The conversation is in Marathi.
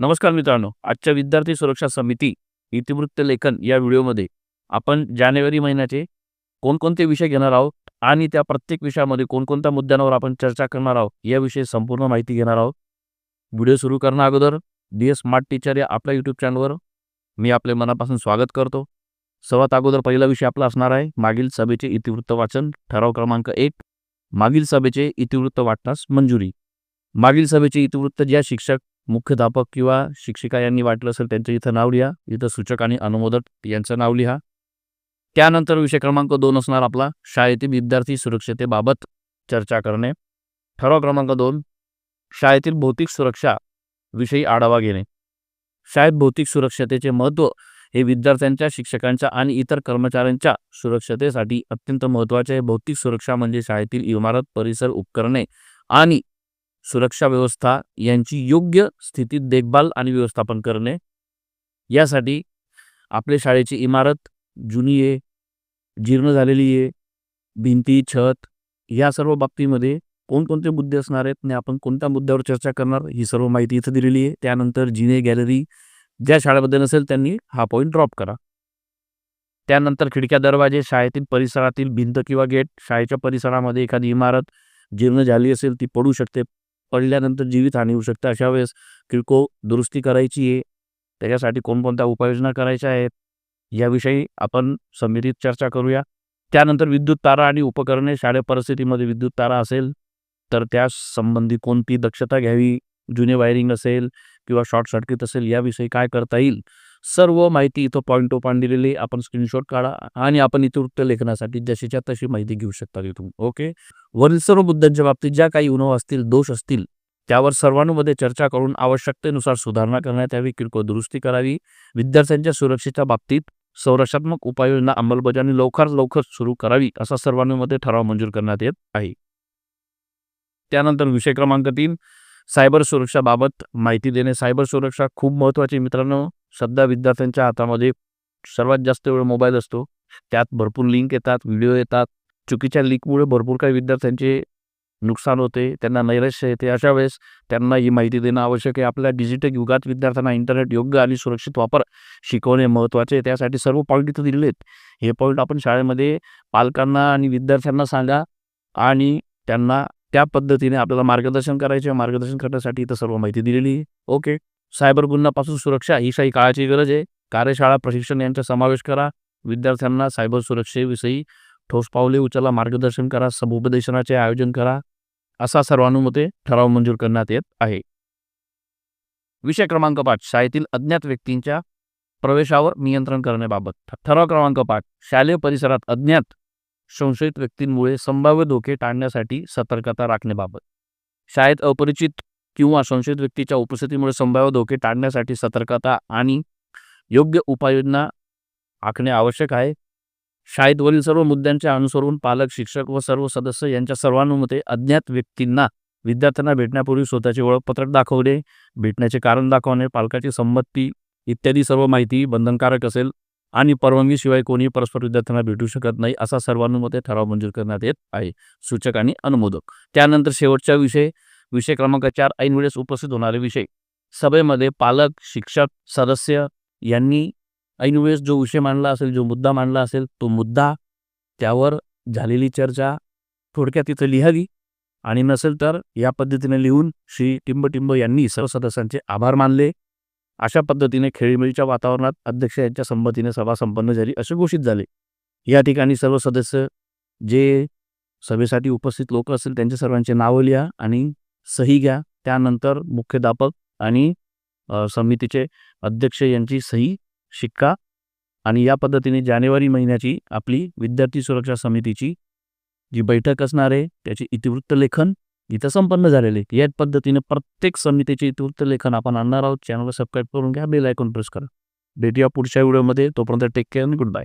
नमस्कार मित्रांनो आजच्या विद्यार्थी सुरक्षा समिती इतिवृत्त लेखन या व्हिडिओमध्ये आपण जानेवारी महिन्याचे कोणकोणते विषय घेणार आहोत आणि त्या प्रत्येक विषयामध्ये कोणकोणत्या मुद्द्यांवर आपण चर्चा करणार आहोत याविषयी संपूर्ण माहिती घेणार आहोत. व्हिडिओ सुरू करण्या अगोदर डी एस स्मार्ट टीचर या आपल्या यूट्यूब चॅनलवर मी आपले मनापासून स्वागत करतो. सर्वात अगोदर पहिला विषय आपला असणार आहे मागील सभेचे इतिवृत्त वाचन ठराव क्रमांक एक मागील सभेचे इतिवृत्त वाटण्यास मंजुरी. मागील सभेचे इतिवृत्त ज्या शिक्षक मुख्याध्यापक किंवा शिक्षिका यांनी वाटलं असेल त्यांचं इथं नाव लिहा इथं सूचक आणि अनुमोदक यांचं नाव लिहा. त्यानंतर विषय क्रमांक दोन असणार आपला शाळेतील विद्यार्थी सुरक्षतेबाबत चर्चा करणे. ठराव क्रमांक दोन शाळेतील भौतिक सुरक्षा विषयी आढावा घेणे. शाळेत भौतिक सुरक्षतेचे महत्त्व हे विद्यार्थ्यांच्या शिक्षकांच्या आणि इतर कर्मचाऱ्यांच्या सुरक्षतेसाठी अत्यंत महत्त्वाचे आहे. भौतिक सुरक्षा म्हणजे शाळेतील इमारत परिसर उपकरणे आणि सुरक्षा व्यवस्था यांची योग्य स्थितीत देखभाल आणि व्यवस्थापन करणे. यासाठी आपल्या शाळेची इमारत जुनी आहे जीर्ण झालेली आहे भिंती छत या सर्व बाबतीमध्ये कोणकोणते मुद्दे असणार आहेत आणि आपण कोणत्या मुद्द्यावर चर्चा करणार ही सर्व माहिती इथं दिलेली आहे. त्यानंतर जिने गॅलरी ज्या शाळेमध्ये नसेल त्यांनी हा पॉईंट ड्रॉप करा. त्यानंतर खिडक्या दरवाजे शाळेतील परिसरातील भिंत किंवा गेट शाळेच्या परिसरामध्ये एखादी इमारत जीर्ण झाली असेल ती पडू शकते. पडल्यानंतर जीवितहानी होऊ शकते. अशा वेळेस किरकोळ दुरुस्ती करायची आहे. त्याच्यासाठी कोणकोणत्या उपाययोजना करायच्या आहेत? याविषयी आपण समितीत चर्चा करूया. त्यानंतर विद्युत तारा आणि उपकरणे. शाळे परिस्थितीमध्ये विद्युत तारा असेल तर त्या संबंधी कोणती दक्षता घ्यावी? जुने वायरिंग असेल किंवा शॉर्ट सर्किट असेल याविषयी काय करता येईल? सर्व माहिती इथं पॉईंट टू पॉईंट दिलेली आपण स्क्रीनशॉट काढा आणि आपण इथे वृत्त लेखनासाठी जशीच्या तशी माहिती घेऊ शकता तिथून. ओके वरील सर्व मुद्द्यांच्या बाबतीत ज्या काही उणव असतील दोष असतील त्यावर सर्वांमध्ये चर्चा करून आवश्यकतेनुसार सुधारणा करण्यात यावी. किरकोळ दुरुस्ती करावी. विद्यार्थ्यांच्या सुरक्षेच्या बाबतीत संरक्षात्मक उपाययोजना अंमलबजावणी लवकरात लवकर सुरू करावी असा सर्वांमध्ये ठराव मंजूर करण्यात येत आहे. त्यानंतर विषय क्रमांक तीन सायबर सुरक्षाबाबत माहिती देणे. सायबर सुरक्षा खूप महत्त्वाची मित्रांनो. सध्या विद्यार्थ्यांच्या हातामध्ये सर्वात जास्त वेळ मोबाईल असतो. त्यात भरपूर लिंक येतात व्हिडिओ येतात. चुकीच्या लिंकमुळे भरपूर काही विद्यार्थ्यांचे नुकसान होते त्यांना नैराश्य येते. अशा वेळेस त्यांना ही माहिती देणं आवश्यक आहे. आपल्या डिजिटल युगात विद्यार्थ्यांना इंटरनेट योग्य आणि सुरक्षित वापर शिकवणे महत्त्वाचे आहे. त्यासाठी सर्व पॉईंट इथं दिलेले आहेत. हे पॉईंट आपण शाळेमध्ये पालकांना आणि विद्यार्थ्यांना सांगा आणि त्यांना त्या पद्धतीने आपल्याला मार्गदर्शन करायचे मार्गदर्शन करण्यासाठी इथं सर्व माहिती दिलेली आहे. ओके सायबर गुन्ह्यापासून सुरक्षा ही काही काळाची गरज आहे. कार्यशाळा प्रशिक्षण यांचा समावेश करा. विद्यार्थ्यांना सायबर सुरक्षेविषयी ठोस पावले उचला मार्गदर्शन करा समुपदेशनाचे आयोजन करा. असा सर्वानुमते ठराव मंजूर करण्यात येत आहे. विषय क्रमांक पाच शाळेतील अज्ञात व्यक्तींच्या प्रवेशावर नियंत्रण करण्याबाबत. ठराव क्रमांक पाच शालेय परिसरात अज्ञात संशयित व्यक्तींमुळे संभाव्य धोके टाळण्यासाठी सतर्कता राखण्याबाबत. शाळेत अपरिचित किंवा संशयित व्यक्तीच्या उपस्थितीमुळे संभाव्य धोके टाळण्यासाठी सतर्कता आणि योग्य उपाययोजना आखणे आवश्यक आहे. शाळेत सर्व मुद्द्यांचे अनुसरून पालक शिक्षक व सर्व सदस्य यांच्या सर्वांनुमते अज्ञात व्यक्तींना विद्यार्थ्यांना भेटण्यापूर्वी स्वतःचे ओळखपत्रक दाखवणे भेटण्याचे कारण दाखवणे पालकाची संमती इत्यादी सर्व माहिती बंधनकारक असेल आणि परवानगीशिवाय कोणी परस्पर विद्यार्थ्यांना भेटू शकत नाही असा सर्वांनुमते ठराव मंजूर करण्यात येत आहे. सूचक आणि अनुमोदक. त्यानंतर शेवटचा विषय विषय क्रमांक चार ऐनवेळेस उपस्थित होणारे विषय. सभेमध्ये पालक शिक्षक सदस्य यांनी ऐनवेळेस जो विषय मांडला असेल जो मुद्दा मांडला असेल तो मुद्दा त्यावर झालेली चर्चा थोडक्यात तिथं लिहावी. आणि नसेल तर या पद्धतीने लिहून श्री टिंबटिंब यांनी सर्व सदस्यांचे आभार मानले. अशा पद्धतीने खेळीमेळीच्या वातावरणात अध्यक्ष यांच्या संमतीने सभा संपन्न झाली असे घोषित झाले. या ठिकाणी सर्व सदस्य जे सभेसाठी उपस्थित लोक असतील त्यांच्या सर्वांचे नावं लिहा आणि सही घ्या. त्यानंतर मुख्याध्यापक आणि समितीचे अध्यक्ष यांची सही शिक्का आणि या पद्धतीने जानेवारी महिन्याची आपली विद्यार्थी सुरक्षा समितीची जी बैठक असणार आहे त्याचे इतिवृत्त लेखन इथं संपन्न झालेले. याच पद्धतीने प्रत्येक समितीचे इतिवृत्त लेखन आपण आणणार आहोत. चॅनलला सबस्क्राईब करून घ्या. बेल आयकॉन प्रेस करा. भेटूया पुढच्या व्हिडिओमध्ये. तोपर्यंत टेक केअर गुड बाय